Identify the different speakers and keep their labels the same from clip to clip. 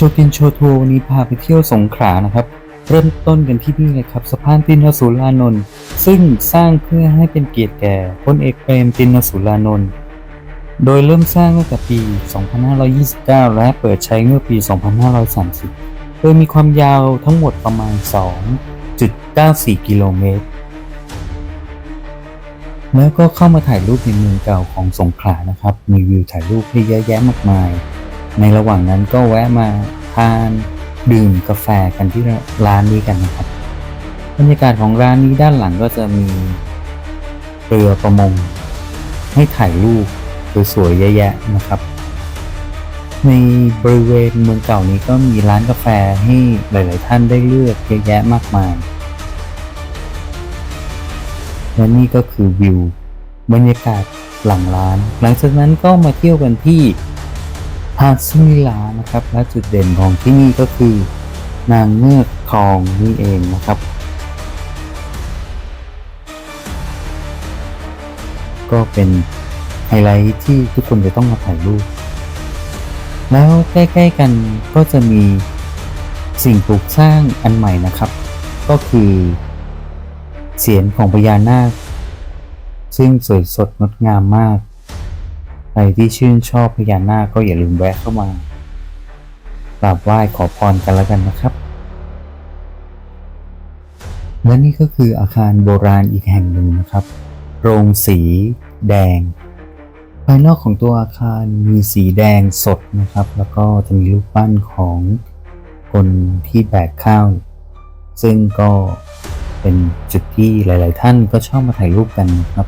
Speaker 1: โชกินโชทัวร์วันนี้พาไปเที่ยวสงขลานะครับ เริ่มต้นกันที่นี่เลยครับสะพานตินสุรานนท์ซึ่งสร้างเพื่อให้เป็นเกียรติแก่พลเอกเปรมตินสุรานนท์โดยเริ่มสร้างตั้งแต่ปี 2529 และเปิดใช้เมื่อปี 2530 โดยมีความยาวทั้งหมดประมาณ 2.94 กิโลเมตร แล้วก็เข้ามาถ่ายรูปในเมืองเก่าของสงขลานะครับ มีวิวถ่ายรูปให้เยอะแยะมากมาย ในระหว่างนั้นก็แวะมาทานดื่มกาแฟกันที่ร้านนี้กันนะครับ บรรยากาศของร้านนี้ด้านหลังก็จะมีเรือประมง ให้ถ่ายรูปสวยๆเยอะแยะนะครับ ในบริเวณเมืองเก่านี้ก็มีร้านกาแฟให้หลายๆท่านได้เลือกเยอะแยะมากมาย และนี่ก็คือวิวบรรยากาศหลังร้าน หลังจากนั้นก็มาเที่ยวกันที่ หาดสุมิลานะครับ และจุดเด่นของที่นี่ก็คือนางเงือกทองนี่เองนะครับ ก็เป็นไฮไลท์ที่ทุกคนจะต้องมาถ่ายรูป แล้วใกล้ๆกันก็จะมีสิ่งปลูกสร้างอันใหม่นะครับ ก็คือเสียนของพญานาค ซึ่งสวยสดงดงามมาก รที่ชื่นชอบพญานาคก็อย่าลืมแวะเข้ามากราบไหว้ขอพรกันแล้วกันนะครับ และนี่ก็คืออาคารโบราณอีกแห่งหนึ่งนะครับ โรงสีแดง ภายนอกของตัวอาคารมีสีแดงสดนะครับ แล้วก็จะมีรูปปั้นของคนที่แบกข้าว ซึ่งก็เป็นจุดที่หลาย ๆ ท่านก็ชอบมาถ่ายรูปกันนะครับ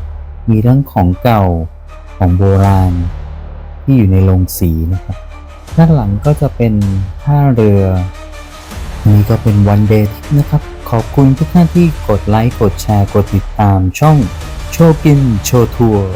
Speaker 1: มีทั้งของเก่า ของโบราณ ที่อยู่ในโรงสีนะครับ ด้านหลังก็จะเป็นท่าเรือ นี่ก็เป็นวันเดย์นะครับ ขอบคุณทุกท่านที่กดไลค์ กดแชร์ กดติดตามช่องโชว์กินโชว์ทัวร์